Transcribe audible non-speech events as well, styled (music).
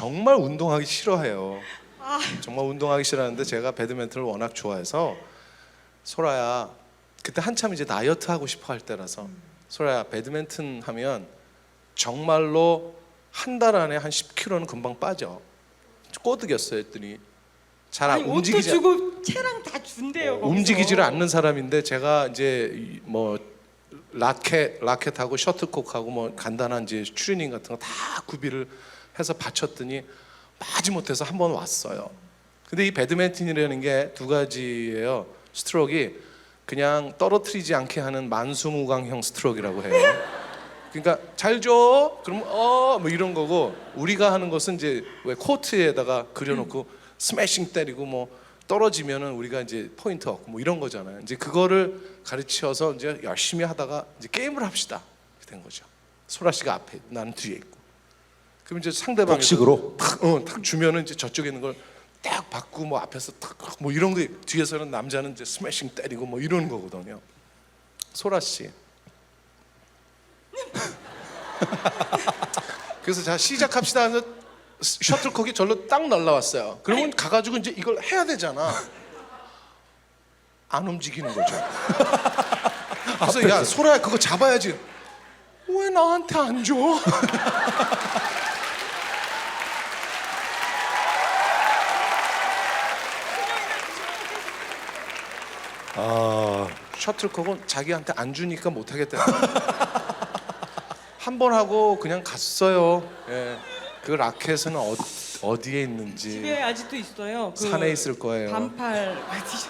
정말 운동하기 싫어해요. 아. 정말 운동하기 싫어하는데 제가 배드민턴을 워낙 좋아해서 소라야 그때 한참 이제 다이어트 하고 싶어 할 때라서 소라야 배드민턴 하면 정말로 한 달 안에 한 10kg는 금방 빠져. 꼬드겼어요 했더니 잘 움직이지 주고 채랑 다 준대요. 거기서. 움직이지를 않는 사람인데 제가 이제 이- 뭐 라켓 라켓하고 셔틀콕하고 뭐 간단한 이제 트레이닝 같은 거 다 구비를 해서 바쳤더니 마지못해서 한 번 왔어요. 근데 이 배드민턴이라는 게 두 가지예요. 스트로크가 그냥 떨어뜨리지 않게 하는 만수무강형 스트로크라고 해요. 그러니까 잘 줘. 그럼 어 뭐 이런 거고 우리가 하는 것은 이제 왜 코트에다가 그려놓고 스매싱 때리고 뭐 떨어지면은 우리가 이제 포인트 얻고 뭐 이런 거잖아요. 이제 그거를 가르쳐서 이제 열심히 하다가 이제 게임을 합시다. 된 거죠. 소라 씨가 앞에 나는 뒤에 있고. 그럼 이제 상대방이 복식으로 탁, 어, 탁 주면은 이제 저쪽에 있는 걸 딱 받고 뭐 앞에서 탁 뭐 이런 게 뒤에서는 남자는 이제 스매싱 때리고 뭐 이러는 거거든요. 소라 씨. (laughs) 그래서 자 시작합시다 하면서 셔틀콕이 절로 딱 날라왔어요. 그러면 가가지고 이제 이걸 해야 되잖아. 안 움직이는 거죠. 그래서 야 소라야 그거 잡아야지. 왜 나한테 안 줘? (laughs) 아 셔틀콕은 자기한테 안 주니까 못 하겠다. (laughs) 한 번 하고 그냥 갔어요. 예. 그 라켓은 어, 어디에 있는지 집에 아직도 있어요. 그 산에 있을 거예요. 반팔 바지.